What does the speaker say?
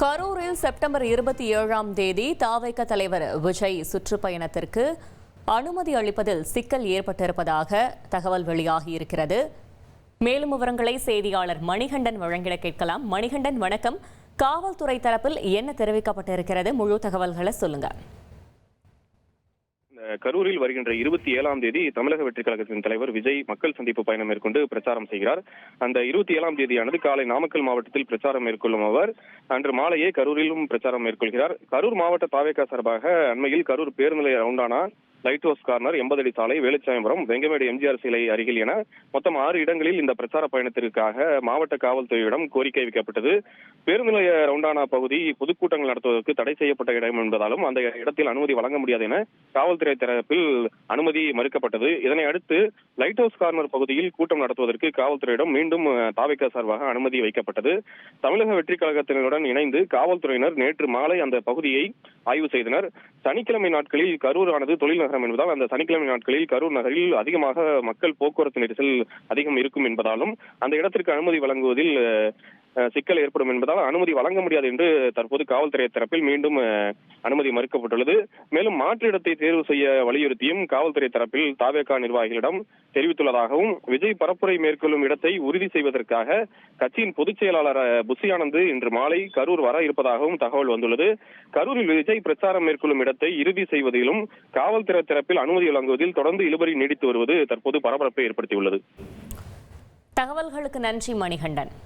கரூரில் செப்டம்பர் இருபத்தி ஏழாம் தேதி தாவைக்க தலைவர் விஜய் சுற்றுப்பயணத்திற்கு அனுமதி அளிப்பதில் சிக்கல் ஏற்பட்டிருப்பதாக தகவல் வெளியாகியிருக்கிறது மேலும் விவரங்களை செய்தியாளர் மணிகண்டன் வழங்கிட கேட்கலாம். மணிகண்டன் வணக்கம். காவல்துறை தரப்பில் என்ன தெரிவிக்கப்பட்டிருக்கிறது? முழு தகவல்களை சொல்லுங்க. கரூரில் வருகின்ற இருபத்தி ஏழாம் தேதி தமிழக வெற்றிக் கழகத்தின் தலைவர் விஜய் மக்கள் சந்திப்பு பயணம் மேற்கொண்டு பிரச்சாரம் செய்கிறார். அந்த இருபத்தி ஏழாம் தேதியானது காலை நாமக்கல் மாவட்டத்தில் பிரச்சாரம் மேற்கொள்ளும் அவர். அன்று மாலையே கரூரிலும் பிரச்சாரம் மேற்கொள்கிறார். கரூர் மாவட்ட தாவேக்கா சார்பாக அண்மையில் கரூர் பேருந்து நிலைய ரவுண்டானா லைட் ஹவுஸ் கார்னர் எண்பது அடி சாலை வேலுச்சாயபுரம் வெங்கமேடு எம்ஜிஆர் சிலை அருகில் என மொத்தம் ஆறு இடங்களில் இந்த பிரச்சார பயணத்திற்காக மாவட்ட காவல்துறையிடம் கோரிக்கை வைக்கப்பட்டது. பேருந்து நிலைய ரவுண்டானா பகுதி பொதுக்கூட்டங்கள் நடத்துவதற்கு தடை செய்யப்பட்ட இடம் என்பதாலும் அந்த இடத்தில் அனுமதி வழங்க முடியாது என காவல்துறை தரப்பில் அனுமதி மறுக்கப்பட்டது. இதனை அடுத்து லைட் ஹவுஸ் கார்னர் பகுதியில் கூட்டம் நடத்துவதற்கு காவல்துறையிடம் மீண்டும் தாவைக்கா சார்பாக அனுமதி வைக்கப்பட்டது. தமிழக வெற்றிக் கழகத்தினருடன் இணைந்து காவல்துறையினர் நேற்று மாலை அந்த பகுதியை ஆய்வு செய்தனர். சனிக்கிழமை நாட்களில் கரூர் ஆனது தொழில் நகரம் என்பதால் அந்த சனிக்கிழமை நாட்களில் கரூர் நகரில் அதிகமாக மக்கள் போக்குவரத்து நெரிசல் அதிகம் இருக்கும் என்பதாலும் அந்த இடத்திற்கு அனுமதி வழங்குவதில் சிக்கல் ஏற்படும் என்பதால் அனுமதி வழங்க முடியாது என்று தற்போது காவல்துறை தரப்பில் மீண்டும் அனுமதி மறுக்கப்பட்டுள்ளது. மேலும் மாற்று இடத்தை தேர்வு செய்ய வலியுறுத்தியும் காவல்துறை தரப்பில் தாவேகா நிர்வாகிகளிடம் தெரிவித்துள்ளதாகவும் விஜய் பரப்புரை மேற்கொள்ளும் இடத்தை உறுதி செய்வதற்காக கட்சியின் பொதுச் செயலாளர் புசி ஆனந்த் இன்று மாலை கரூர் வர இருப்பதாகவும் தகவல் வந்துள்ளது. கரூரில் விஜய் பிரச்சாரம் மேற்கொள்ளும் இடத்தை இறுதி செய்வதிலும் காவல்துறை தரப்பில் அனுமதி வழங்குவதில் தொடர்ந்து இழுபறி நீடித்து வருவது தற்போது பரபரப்பை ஏற்படுத்தியுள்ளது. தகவல்களுக்கு நன்றி மணிகண்டன்.